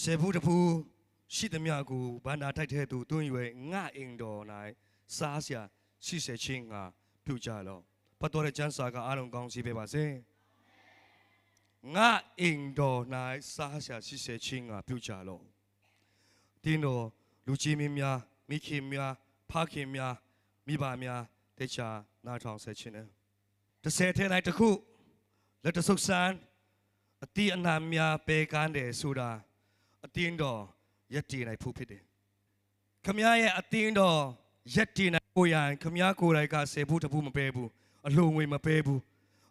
ဆေဘူးတဖူးရှိသမျှကိုဗန္နာထိုက်တဲ့သူတွင်းရွယ်ငါအင်တော်၌စားစရာရှိစေခြင်းငါပြုကြလောပတ်တော်တဲ့ကျမ်းစာကအားလုံးကောင်းစီပေးပါစေငါအင်တော်၌စားစရာရှိစေခြင်းငါပြုကြလောတင်းတော်လူကြီးမင်းများမိခင်များဖခင်များမိဘများတေချာနားထောင်ဆက်ခြင်းနဲ့တစ်ဆယ်ထဲ၌တစ်ခုလက်တဆုပ်ဆန်းအတိအနာများပေကန်းတယ်ဆိုတာ အတင်းတော်ရက်တည်နိုင်ဖို့ဖြစ်တယ်။ခမည်းရဲ့အတင်းတော်ရက်တည်နိုင်ကိုရန်ခမည်းကိုယ်တိုင်ကဆေဘူးတပူးမပဲဘူးအလုံငွေမပဲဘူး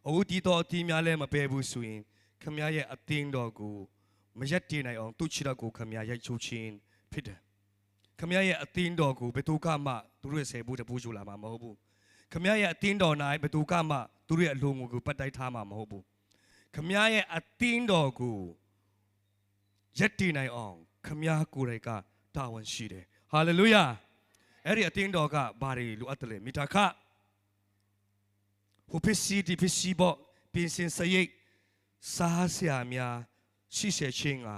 အဝတီတော်အတင်းများလည်းမပဲဘူးဆိုရင်ခမည်းရဲ့အတင်းတော်ကိုမရက်တည်နိုင်အောင်သူ့ချီတော့ကိုခမည်းရိုက်ချိုးခြင်းဖြစ်တယ်။ခမည်းရဲ့အတင်းတော်ကိုဘယ်သူကမှသူတို့ရဲ့ဆေဘူးတပူးယူလာမှာမဟုတ်ဘူး။ခမည်းရဲ့အတင်းတော်၌ဘယ်သူကမှသူတို့ရဲ့အလုံငွေကိုပတ်တိုက်ထားမှာမဟုတ်ဘူး။ခမည်းရဲ့အတင်းတော်ကို ရက်တည်နိုင်အောင်ခမည်းကိုယ်တိုင်ကတာဝန်ရှိတယ်ဟာလေလုယာအဲ့ဒီအတင်းတော်ကဘာတွေလိုအပ်တယ်လဲမိတာခဟိုပစ္စည်းဒီပစ္စည်းပေါ့ပြင်စင်စရိတ်စားစရာများရှိစေခြင်းက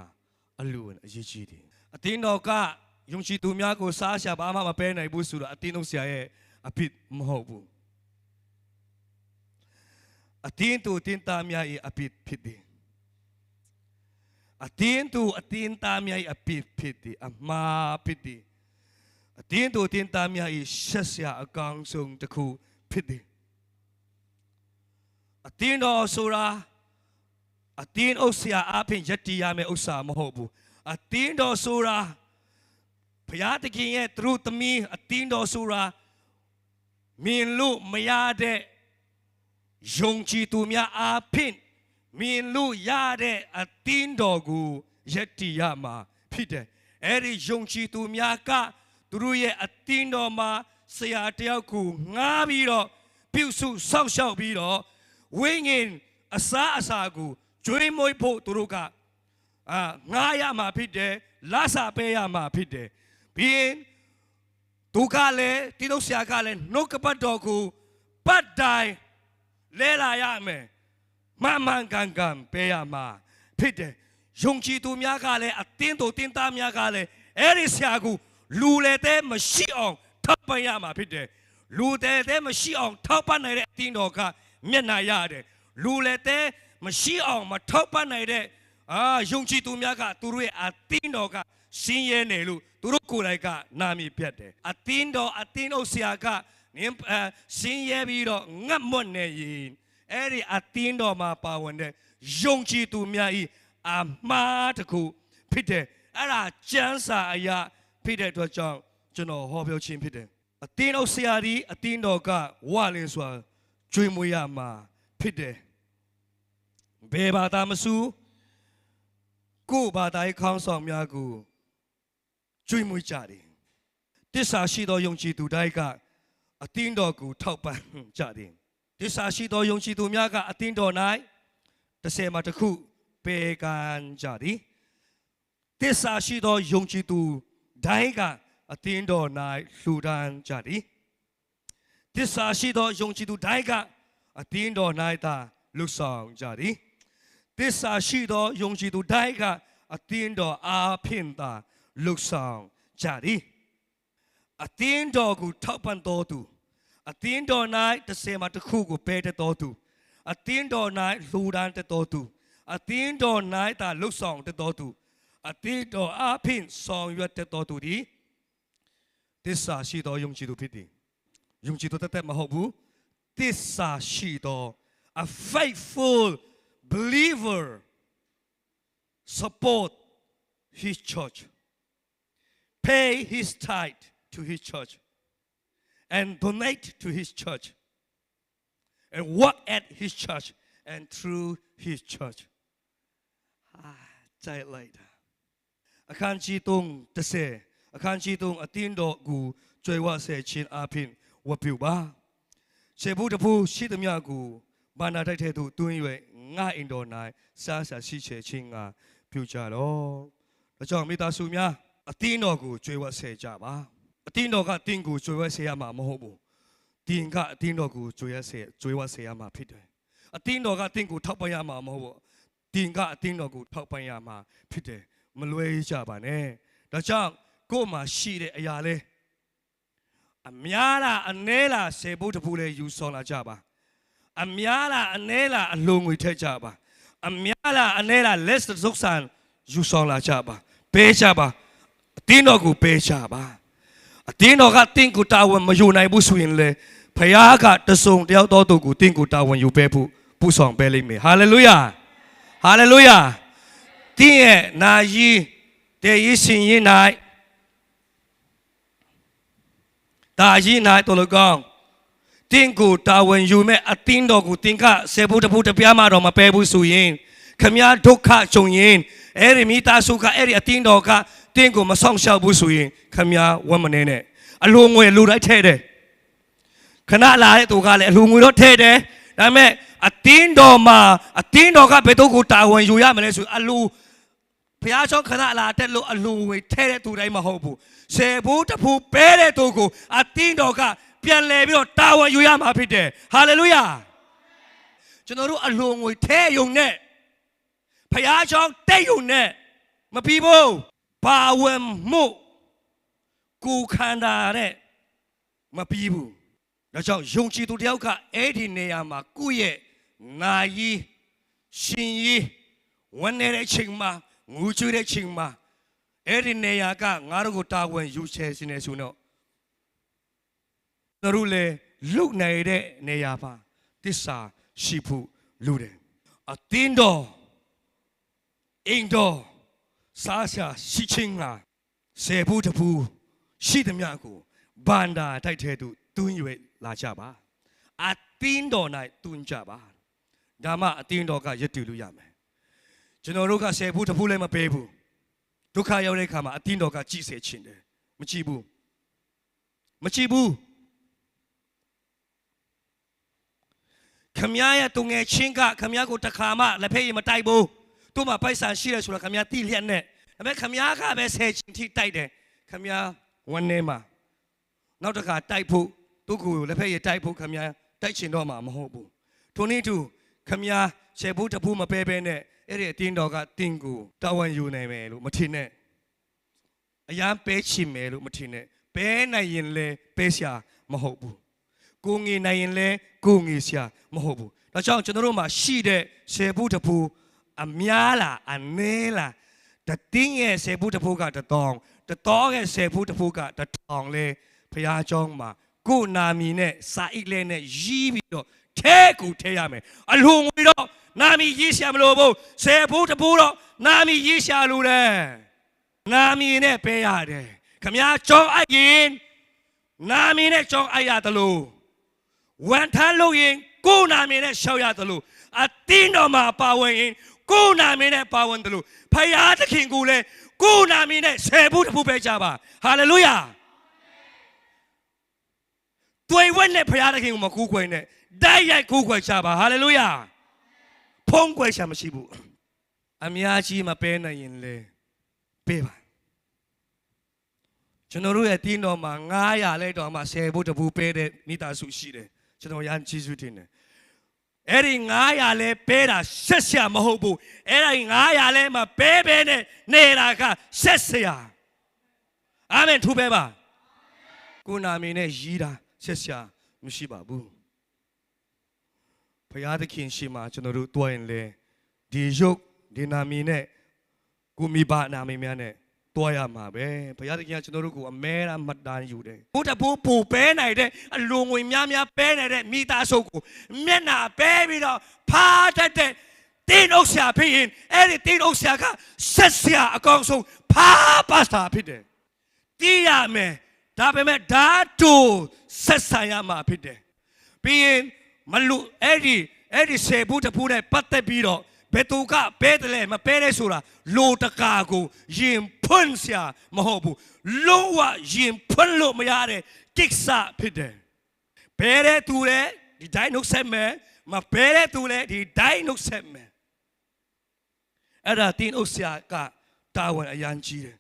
အလူဝင်အရေးကြီးတယ်အတင်းတော်ကယုံကြည်သူများကိုစားစရာဘာမှမပဲနိုင်ဘူးဆိုတော့အတင်းတော်ဆရာရဲ့အဖြစ်မဟုတ်ဘူးအတင်းသူတင်းသားများရဲ့အဖြစ်ဖြစ်တယ် အတင်းသူအတင်းသားများ၏အပြစ်ဖြစ်သည်အမှားဖြစ်သည်အတင်းသူအတင်းသားများ၏ရှက်စရာအကောင်းဆုံးတစ်ခုဖြစ်သည်အတင်းတော်ဆိုတာအတင်းအုပ်စရာအပြင်ယက်တီရမယ့်ဥစ္စာမဟုတ်ဘူးအတင်းတော်ဆိုတာဘုရားသခင်ရဲ့သူတို့သမီးအတင်းတော်ဆိုတာမြင်လို့မရတဲ့ယုံကြည်သူများအားဖြင့် မြင်လို့ရတဲ့အတင်းတော်ကိုယက်တီရမှာဖြစ်တယ်။အဲ့ဒီယုံကြည်သူများကသူတို့ရဲ့အတင်းတော်မှာဆရာတယောက်ကိုငားပြီးတော့ပြုစုစောင့်ရှောက်ပြီးတော့ဝိညာဉ်အစားအစာကိုကျွေးမွေးဖို့သူတို့ကအာငားရမှာဖြစ်တယ်လဆာပေးရမှာဖြစ်တယ်ပြီးရင်သူကလည်းတိတော့ဆရာကလည်းနှုတ်ကပတ်တော်ကိုပတ်တိုင်းလဲလာရမယ် မှန်မှန်ကန်ကန်ပေးရမှာဖြစ်တယ်ယုံကြည်သူများကလည်းအတင်းတို့တင်းသားများကလည်းအဲ့ဒီဆရာကူလူလည်းတဲ့မရှိအောင်ထောက်ပံ့ရမှာဖြစ်တယ်လူတဲ့တဲ့မရှိအောင်ထောက်ပံ့နိုင်တဲ့အတင်းတော်ကမျက်နှာရတယ်လူလည်းတဲ့မရှိအောင်မထောက်ပံ့နိုင်တဲ့အာယုံကြည်သူများကသူတို့ရဲ့အတင်းတော်ကစင်းရဲနေလို့သူတို့ကိုယ်တိုင်ကနာမည်ပြတ်တယ်အတင်းတော်အတင်းတို့ဆရာကနင်းအာစင်းရဲပြီးတော့ငတ်မွတ်နေရင် အဲ့ဒီအတင်းတော်မှာပါဝင်တဲ့ယုံကြည်သူများဤအမှားတစ်ခုဖြစ်တယ်အဲ့ဒါကျမ်းစာအရာဖြစ်တဲ့အတွက်ကြောင့်ကျွန်တော်ဟောပြောခြင်းဖြစ်တယ်အတင်းတော်ဆရာကြီးအတင်းတော်ကဝလင်းစွာကျွေးမွေးရမှာဖြစ်တယ်ဘယ်ဘာသာမဆူကိုယ်ဘာသာရေးခေါင်းဆောင်များကိုကျွေးမွေးကြတယ်တစ္ဆာရှိသောယုံကြည်သူတိုင်းကအတင်းတော်ကိုထောက်ပံ့ကြတယ် တစ္ဆာရှိသောယုံကြည်သူများကအသင်းတော်၌တစ်ဆယ်မှာတစ်ခုပေကန်ကြသည်တစ္ဆာရှိသောယုံကြည်သူဒိုင်းကအသင်းတော်၌လှူဒန်းကြသည်တစ္ဆာရှိသောယုံကြည်သူဒိုင်းကအသင်းတော်၌သာလှူဆောင်ကြသည်တစ္ဆာရှိသောယုံကြည်သူဒိုင်းကအသင်းတော်အားဖြင့်သာလှူဆောင်ကြသည်အသင်းတော်ကိုထောက်ပံ့တော်သူ အသင်းတော်၌တစ်ဆယ်မှာတစ်ခုကိုပဲတတော်သူအသင်းတော်၌လူဒန်းတတော်သူအသင်းတော်၌သာလှုပ်ဆောင်တတော်သူအသင်းတော်အဖင်ဆောင်ရွက်တတော်သူဒီတစ္ဆာရှိတော်ယုံကြည်သူဖြစ်သည်ယုံကြည်သူတသက်မဟုတ်ဘူးတစ္ဆာရှိတော် a faithful believer support his church pay his tithe to his church and donate to his church and work at his church and through his church အာใจလိုက်တာအခန်းကြီး3တစ်ဆယ်အခန်းကြီး3အတင်းတော်ကိုကြွယ်ဝဆဲခြင်းအပြင်ဝတ်ပြုပါခြေဘူးတဖူးရှိသမျှကိုဘာနာတိုက်တဲ့သူတွင်း၍ငါအိမ်တော်၌စားစားရှိချေခြင်းက ပြုကြတော့ဒါကြောင့်မိသားစုများအတင်းတော်ကိုကြွယ်ဝဆဲကြပါအတင်းတော်ကတင်းကိုကြွယ်ဝဆေးရမှာမဟုတ်ဘူးတင်းကအတင်းတော်ကိုကြွယ်ရဆေးကြွယ်ဝဆေးရမှာဖြစ်တယ်အတင်းတော်ကတင်းကိုထောက်ပံ့ရမှာမဟုတ်ဘူးတင်းကအတင်းတော်ကိုထောက်ပံ့ရမှာဖြစ်တယ်မလွဲကြပါနဲ့ဒါကြောင့်ကိုယ်မှာရှိတဲ့အရာလဲအများလားအနည်းလားဆေဖို့တပူလဲယူဆောင်လာကြပါအများလားအနည်းလားအလုံငွေထက်ကြပါအများလားအနည်းလား less သုတ်ဆန်ယူဆောင်လာကြပါပေးကြပါအတင်းတော်ကိုပေးကြပါ အတင်းတော်ကတင်းကိုတာဝန်မယူနိုင်ဘူးဆိုရင်လေဖခင်ကတစုံတယောက်တော်သူကိုတင်းကိုတာဝန်ယူပေးဖို့ပူဆောင်ပေးလိမ့်မယ်ဟာလေလုယာဟာလေလုယာတင်းရဲ့နာယီတဲ့ရရှင်ရင်၌ဒါယီ၌တော်လကောင်းတင်းကိုတာဝန်ယူမဲ့အတင်းတော်ကိုတင်းကဆေဖို့တဖို့တပြားမှတော့မပဲဘူးဆိုရင်ခမည်းဒုက္ခကြုံရင်အဲ့ဒီမိသားစုကအဲ့ဒီအတင်းတော်က တင်းကိုမဆောင်ရှောက်ဘူးဆိုရင်ခမည်းဝတ်မနေနဲ့အလိုငွေလူတိုင်းထဲတယ်ခဏလာတဲ့သူကလည်းအလိုငွေတော့ထဲတယ်ဒါပေမဲ့အတင်းတော်မှာအတင်းတော်ကဘယ်တော့ကိုတာဝန်ယူရမလဲဆိုအလိုဘုရားကျောင်းခဏလာတက်လို့အလူဝေထဲတဲ့သူတိုင်းမဟုတ်ဘူးဆယ်ဘူးတဖူပဲတဲ့သူကိုအတင်းတော်ကပြန်လဲပြီးတော့တာဝန်ယူရမှာဖြစ်တယ်ဟာလေလုယာကျွန်တော်တို့အလူငွေထဲယုံနဲ့ဘုရားကျောင်းတက်ယုံနဲ့မပြီးဘူး ဘာဝင်မှုကိုခန္ဓာနဲ့မပြီးဘူးဒါကြောင့်ယုံကြည်သူတယောက်ကအဲ့ဒီနေရာမှာကိုယ့်ရဲ့နာယီရှင်ယီဝန်နေတဲ့ချိန်မှာငူချွေးတဲ့ချိန်မှာအဲ့ဒီနေရာကငါတို့ကိုတာဝန်ယူချယ်ရှင်နေဆိုတော့တို့တို့လေလုတ်နေတဲ့နေရာမှာတစ္ဆာရှိဖို့လူတယ်အတင်းတော်အင်းတော် စားရှာရှိချင်းကဆေဘူးတပူရှိသမျှကိုဘန္တာတိုက်ထဲသို့တွင်း၍လာကြပါအတင်းတော်၌တွင်းကြပါဒါမှအတင်းတော်ကရည်တည်လို့ရမယ်ကျွန်တော်တို့ကဆယ်ဘူးတစ်ဖူးလည်းမပေးဘူးဒုက္ခရောက်တဲ့အခါမှာအတင်းတော်ကကြည်စေခြင်းတယ်မကြည့်ဘူးမကြည့်ဘူးခမည်းရဲ့တုံငယ်ချင်းကခမည်းကိုတစ်ခါမှလက်ဖက်ရည်မတိုက်ဘူး သူ့မှာပိုက်ဆံရှိတယ်ဆိုတော့ခမည်းတိလျက်နဲ့ဒါပေမဲ့ခမည်းကပဲဆယ်ချင်းထိတိုက်တယ်ခမည်းဝန်နေမှာနောက်တစ်ခါတိုက်ဖို့သူ့ကိုလက်ဖက်ရည်တိုက်ဖို့ခမည်းတိုက်ချင်တော့မှာမဟုတ်ဘူးထိုနည်းတူခမည်းဆယ်ဘူးတစ်ဖူးမပဲပဲနဲ့အဲ့ဒီအတင်းတော်ကတင်းကိုတာဝန်ယူနိုင်မယ်လို့မထင်နဲ့အရန်ပဲချင်မယ်လို့မထင်နဲ့ပဲနိုင်ရင်လဲပဲရှာမဟုတ်ဘူးကိုငေနိုင်ရင်လဲကိုငေရှာမဟုတ်ဘူးဒါကြောင့်ကျွန်တော်တို့မှာရှိတဲ့ဆယ်ဘူးတစ်ဖူး အများလားအနည်းလားတတင်းရဲ့ဆယ်ဘူးတစ်ဖူးကတတောင်းတတော်ရဲ့ဆယ်ဘူးတစ်ဖူးကတထောင်လဲဖះเจ้าမှာကိုနာမီနဲ့စာအိတ်လဲနဲ့ရီးပြီးတော့ထဲကူထဲရမယ်အလူငွေတော့ နာမည်ရေးရှာမလို့ဘူးဆယ်ဖို့တပူတော့နာမည်ရေးရှာလို့တယ်နာမည်နဲ့ပေးရတယ်ခမည်းကြောင်းအပ်ရင်နာမည်နဲ့ကြောင်းအပ်ရတယ်လို့ဝန်ထမ်းလို့ရင်ကိုယ်နာမည်နဲ့ရှောက်ရတယ်လို့အတင်းတော်မှာပါဝင်ရင် ကိုယ်နာမည်နဲ့ပါဝင်တယ်လို့ဖယားသခင်ကိုလည်းကိုယ်နာမည်နဲ့ဆယ်ဖို့တပူပဲကြပါဟာလေလုယာတွေ့ဝဲနဲ့ဖယားသခင်ကိုမကူးခွေနဲ့တိုက်ရိုက်ကူးခွေကြပါဟာလေလုယာဖုံးကွယ်ရှာမရှိဘူးအများကြီးမပဲနိုင်ရင်လေပေးပါကျွန်တော်တို့ရဲ့တင်းတော်မှာ900လဲတော်မှာ10ဘုတ်တပူပေးတဲ့မိသားစုရှိတယ်ကျွန်တော်ရန်ကျေးဇူးတင်တယ် အဲ့ဒီ900လဲပေးတာဆက်ဆရာမဟုတ်ဘူးအဲ့ဒီ900လဲမပေးဘဲနဲ့နေတာကဆက်ဆရာအာမင်ထူပေးပါကိုနာမည်နဲ့ရီးတာဆက်ဆရာမရှိပါဘူးဖရာသခင်ရှိမှကျွန်တော်တို့တွားရင်လေဒီရုပ်ဒီနာမည်နဲ့ကိုမိဘနာမည်များနဲ့ တွားရမှာပဲဖရာသခင်ကကျွန်တော်တို့ကိုအမဲရာမှတ်တမ်းယူတယ်ဘုဒ္ဓဘိုးပူပဲနိုင်တဲ့အလွန်ငွေများများပဲနိုင်တဲ့မိသားစုကိုမျက်နာပဲပြီးတော့ဖားတတ်တဲ့တင်းဥစ္စာဖြစ်ရင်အဲ့ဒီတင်းဥစ္စာကဆက်ဆရာအကောင်ဆုံးဖားပါစတာဖြစ်တယ်တီးရမယ်ဒါပေမဲ့ဓာတ်တူဆက်ဆံရမှာဖြစ်တယ်ပြီးရင်မလူအဲ့ဒီအဲ့ဒီဆေဘူးတပူးနဲ့ပတ်သက်ပြီးတော့ ဘယ်သူကပဲတယ်လဲမပဲလဲဆိုတာလိုတကာကိုယင်ဖွင့်စရာမဟုတ်ဘူးလုံးဝယင်ဖွင့်လို့မရတဲ့ကိစ္စဖြစ်တယ်ဘယ်တဲ့သူလဲဒီတိုင်းနှုတ်ဆက်မယ်မဘယ်တဲ့သူလဲဒီတိုင်းနှုတ်ဆက်မယ်အဲ့ဒါတင်းဥစ္စာကတာဝန်အရန်ကြီးတယ်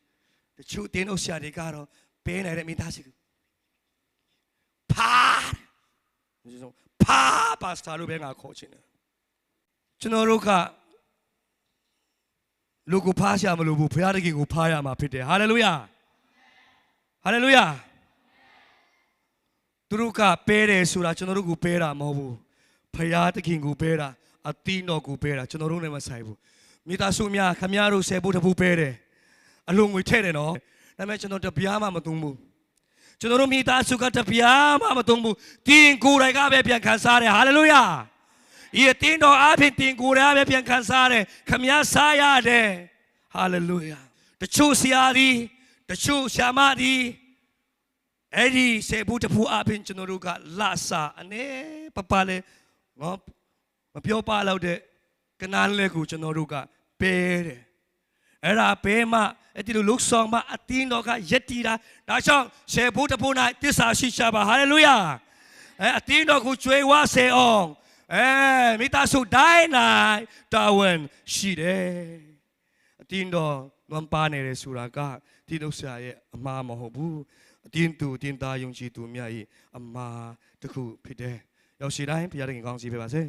တချို့တင်းဥစ္စာတွေကတော့ပဲနေတဲ့မိသားစုဖားဖာပါစတာလို့ပဲငါခေါ်ချင်တယ်ကျွန်တော်တို့က လူကိုဖားရှာမလို့ဘူးဘုရားသခင်ကိုဖားရမှာဖြစ်တယ်ဟာလေလုယာဟာလေလုယာသူတို့ကပဲတယ်ဆိုတာကျွန်တော်တို့ကိုပဲတာမဟုတ်ဘူးဘုရားသခင်ကိုပဲတာအသီးတော်ကိုပဲတာကျွန်တော်တို့နဲ့မဆိုင်ဘူးမိသားစုများခမများတို့ဆယ်ဖို့တစ်ဖူးပဲတယ်အလုံးငွေထည့်တယ်နော်ဒါပေမဲ့ကျွန်တော်တပြားမှမသုံးဘူးကျွန်တော်တို့မိသားစုကတပြားမှမသုံးဘူးတင်ကိုယ်တိုင်ကပဲပြန်ခံစားတယ်ဟာလေလုယာ ဤအတင်းတော်အားဖြင့်တင်ကိုယ်တိုင်ကပဲပြန်ခံစားတယ်ခမည်းစားရတယ်ဟာလေလုယာတချို့ဆရာဒီတချို့ဆရာမဒီအဲ့ဒီစေဘူးတဖူအားဖြင့်ကျွန်တော်တို့ကလာစာအနေပပလေငေါမပြောပါတော့တဲ့ကနန်းလေးကိုကျွန်တော်တို့ကပဲတယ် အဲ့ဒါဘဲမှအဲ့ဒီလိုလုဆောင်မှအတင်းတော်ကယက်တီတာဒါကြောင့်ရှေဘုဒ္ဓဘုရားတစ္ဆာရှိချပါဟာလေလုယာအဲအတင်းတော်ကိုကျွေးဝစေအောင် အဲမိသားစုတိုင်းနိုင်တာဝန်ရှိတယ်အတင်းတော်နွန်ပါနေတယ်ဆိုတာကဒီဥစ္စာရဲ့အမှားမဟုတ်ဘူးအတင်းသူအတင်းသားယုံကြည်သူများ၏အမှားတစ်ခုဖြစ်တယ်ရောက်ရှိတိုင်းဘုရားသခင်ကောင်းစီပေးပါစေ